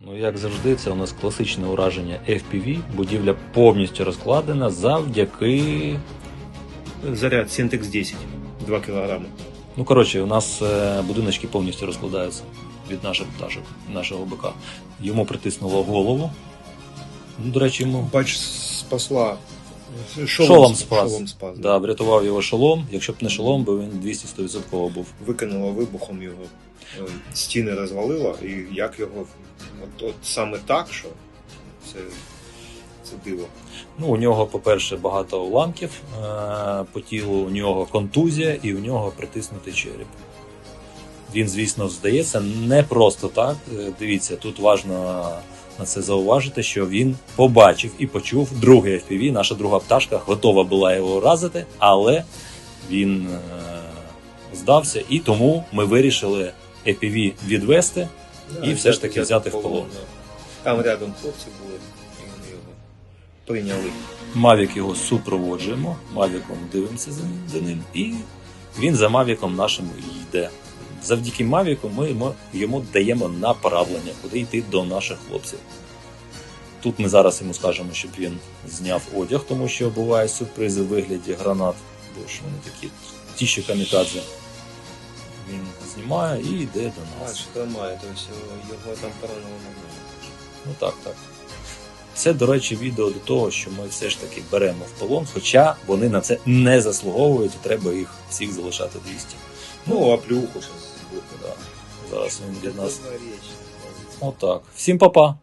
Ну, як завжди, це у нас класичне ураження FPV. Будівля повністю розкладена завдяки. Заряд Syntex 10, 2 кг. Ну, коротше, у нас е, будиночки повністю розкладаються від наших пташок, нашого бика. Йому притиснуло голову. Ну, до речі, йому Бач, спасла. Шолом, спас. Шолом спас. Да, врятував його шолом. Якщо б не шолом, би він 200-100% був. Викинуло вибухом його. е, Стіни розвалило, і як його. От, от саме так, що це, це диво. Ну, у нього, по-перше, багато уламків е, по тілу, у нього контузія і у нього притиснутий череп. Він, звісно, здається, не просто так. Е, Дивіться, тут важливо на це зауважити, що він побачив і почув другий FPV. Наша друга пташка готова була його уразити, але він е, здався, і тому ми вирішили FPV відвести. І все ж таки взяти в полон. Там рядом хлопці були, і вони його прийняли. Мавік його супроводжуємо, Мавіком дивимося за ним, за ним, і він за Мавіком нашим йде. Завдяки Мавіку ми йому, даємо направлення, куди йти до наших хлопців. Тут ми зараз йому скажемо, щоб він зняв одяг, тому що бувають сюрпризи в вигляді гранат, бо ж вони такі ті, що камікадзе. Він знімає і йде до нас. Бач, тримає, тобто його там поранило нормально. Ну так, так. Це, до речі, відео до того, що ми все ж таки беремо в полон, хоча вони на це не заслуговують, і треба їх всіх залишати 200. Ну, а плюху зараз буде. Да. Зараз він від нас. Отак. Всім па-па!